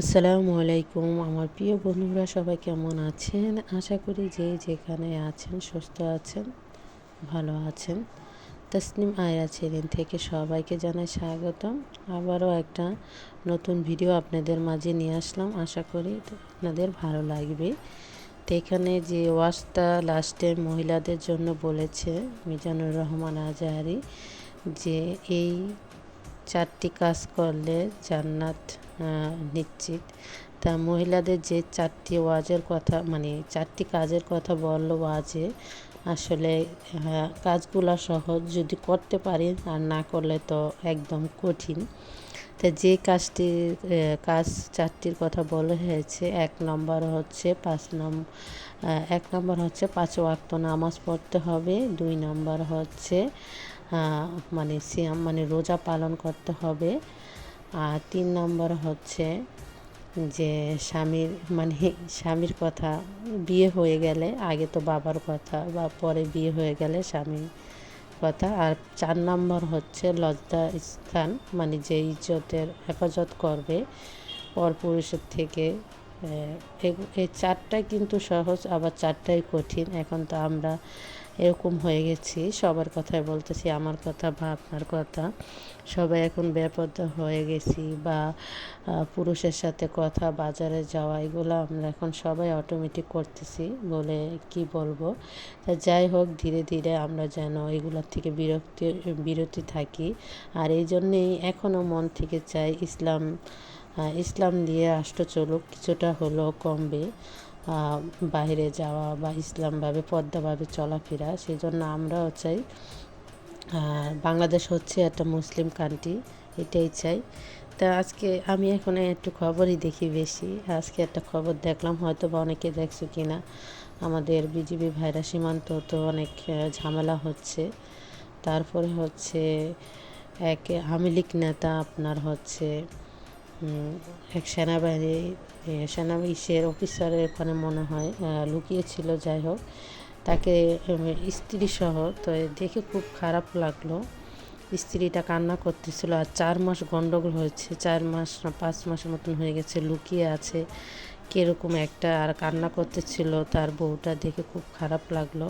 আসসালামু আলাইকুম। আমার প্রিয় বন্ধুরা, সবাই কেমন আছেন? আশা করি যে যেখানে আছেন, সুস্থ আছেন, ভালো আছেন। তসনিম আয়রা চ্যানেল থেকে সবাইকে জানাই স্বাগতম। আবারও একটা নতুন ভিডিও আপনাদের মাঝে নিয়ে আসলাম। আশা করি আপনাদের ভালো লাগবে। তো এখানে যে ওয়াশটা লাস্টে মহিলাদের জন্য বলেছে মিজানুর রহমান আজাহারি যে, এই চারটি কাজ করলে জান্নাত নিশ্চিত। তা মহিলাদের যে চারটি ওয়াজের কথা মানে চারটি কাজের কথা বলল ওয়াজে, আসলে কাজগুলো সহজ যদি করতে পারি আর না করলে তো একদম কঠিন। তা যে কাজটি কাজ চারটির কথা বলা হয়েছে, এক নম্বর হচ্ছে পাঁচ নম্বর এক নম্বর হচ্ছে পাঁচ ওয়াক্ত নামাজ পড়তে হবে, দুই নম্বর হচ্ছে মানে সিয়াম মানে রোজা পালন করতে হবে, আর তিন নম্বর হচ্ছে যে স্বামীর মানে স্বামীর কথা, বিয়ে হয়ে গেলে আগে তো বাবার কথা বা পরে বিয়ে হয়ে গেলে স্বামীর কথা। আর চার নম্বর হচ্ছে লজ্জা স্থান মানে যে ইজ্জতের হেফাজত করবে পরপুরুষের থেকে। এই চারটাই কিন্তু সহজ, আবার চারটাই কঠিন। এখন তো আমরা এরকম হয়ে গেছি। সবার কথাই বলতেছি, আমার কথা বা আপনার কথা। সবাই এখন বেপদ্দা হয়ে গেছি বা পুরুষের সাথে কথা, বাজারে যাওয়া, এগুলো আমরা এখন সবাই অটোমেটিক করতেছি বলে কি বলব। তা যাই হোক, ধীরে ধীরে আমরা যেন এগুলোর থেকে বিরক্তি, বিরতি থাকি। আর এই জন্যেই এখনও মন থেকে চাই ইসলাম ইসলাম দিয়ে রাষ্ট্র চলুক, কিছুটা হলেও কমবে। বাইরে যাওয়া বা ইসলামভাবে, পদ্মাভাবে চলাফেরা সেই জন্য আমরাও চাই বাংলাদেশ হচ্ছে একটা মুসলিম কান্ট্রি এটাই চাই। তা আজকে আমি এখন একটু খবরই দেখি বেশি। আজকে একটা খবর দেখলাম হয়তো বা অনেকে দেখছ কি না আমাদের বিজিবি ভাইরা সীমান্ত তো অনেক ঝামেলা হচ্ছে। তারপরে হচ্ছে, এক আওয়ামী নেতা আপনার হচ্ছে এক সেনাবাহিনী সেনা ইসের অফিসারের ওখানে মনে হয় লুকিয়েছিল, যাই হোক। তাকে স্ত্রী সহ, তো দেখে খুব খারাপ লাগল। স্ত্রীটা কান্না করতেছিল, আর চার মাস গন্ডগোল হয়েছে, চার মাস না পাঁচ মাসের মতন হয়ে গেছে, লুকিয়ে আছে। কীরকম একটা আর কান্না করতেছিল, তার বউটা দেখে খুব খারাপ লাগল।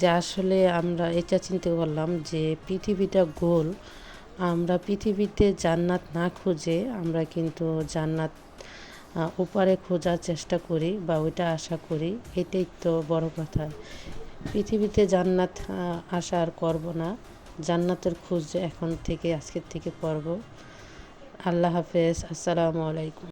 যে আসলে আমরা এটা চিন্তা করলাম যে, পৃথিবীটা গোল আমরা পৃথিবীতে জান্নাত না খুঁজে আমরা কিন্তু জান্নাত ওপারে খোঁজার চেষ্টা করি বা ওইটা আশা করি। এটাই তো বড় কথা। পৃথিবীতে জান্নাত আশা আর করব না। জান্নাতের খোঁজ এখন থেকে, আজকের থেকে করব। আল্লাহ হাফেজ। আসসালামু আলাইকুম।